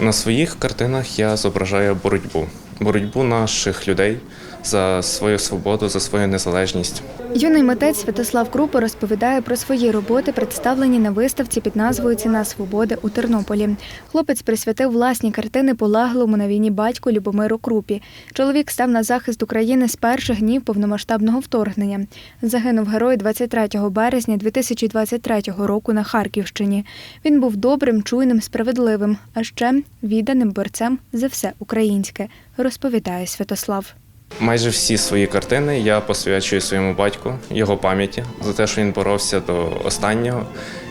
На своїх картинах я зображаю боротьбу. Боротьбу наших людей за свою свободу, за свою незалежність. Юний митець Святослав Крупа розповідає про свої роботи, представлені на виставці під назвою Ціна свободи у Тернополі. Хлопець присвятив власні картини полеглому на війні батьку Любомиру Крупі. Чоловік став на захист України з перших днів повномасштабного вторгнення. Загинув герой 23 березня 2023 року на Харківщині. Він був добрим, чуйним, справедливим, а ще відданим борцем за все українське, розповідає Святослав. Майже всі свої картини я посвячую своєму батьку, його пам'яті за те, що він боровся до останнього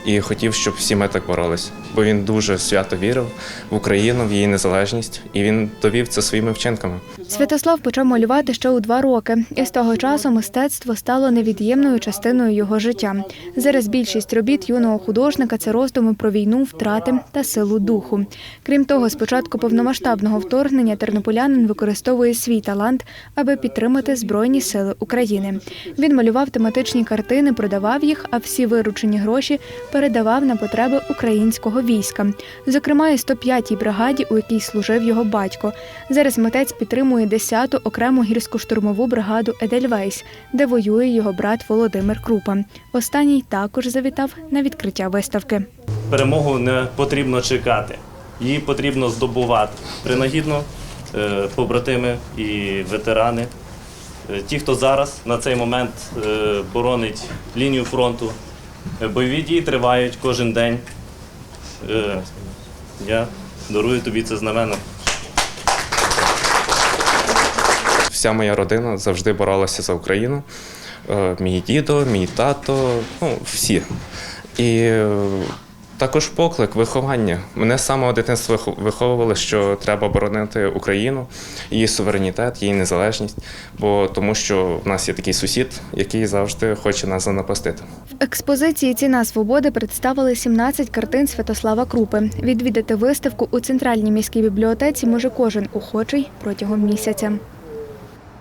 і хотів, щоб всі ми так боролися. Бо він дуже свято вірив в Україну, в її незалежність, і він довів це своїми вчинками. Святослав почав малювати ще у два роки, і з того часу мистецтво стало невід'ємною частиною його життя. Зараз більшість робіт юного художника це роздуми про війну, втрати та силу духу. Крім того, з початку повномасштабного вторгнення тернополянин використовує свій талант, аби підтримати Збройні сили України. Він малював тематичні картини, продавав їх, а всі виручені гроші передавав на потреби українського війська, зокрема і 105-й бригаді, у якій служив його батько. Зараз митець підтримує 10-ту окрему гірсько-штурмову бригаду Едельвейс, де воює його брат Володимир Крупа. Останній також завітав на відкриття виставки. перемогу не потрібно чекати, її потрібно здобувати. Принагідно е, побратими і ветерани, е, ті, хто зараз на цей момент е, боронить лінію фронту, бойові дії тривають кожен день. Е, Я дарую тобі це знамено. Вся моя родина завжди боролася за Україну. Е, Мій дідо, мій тато, ну всі. І також поклик, виховання. Мене з самого дитинства вихо- виховували, що треба боронити Україну, її суверенітет, її незалежність, бо тому що в нас є такий сусід, який завжди хоче нас занапастити. В експозиції Ціна свободи представили 17 картин Святослава Крупи. Відвідати виставку у центральній міській бібліотеці може кожен охочий протягом місяця.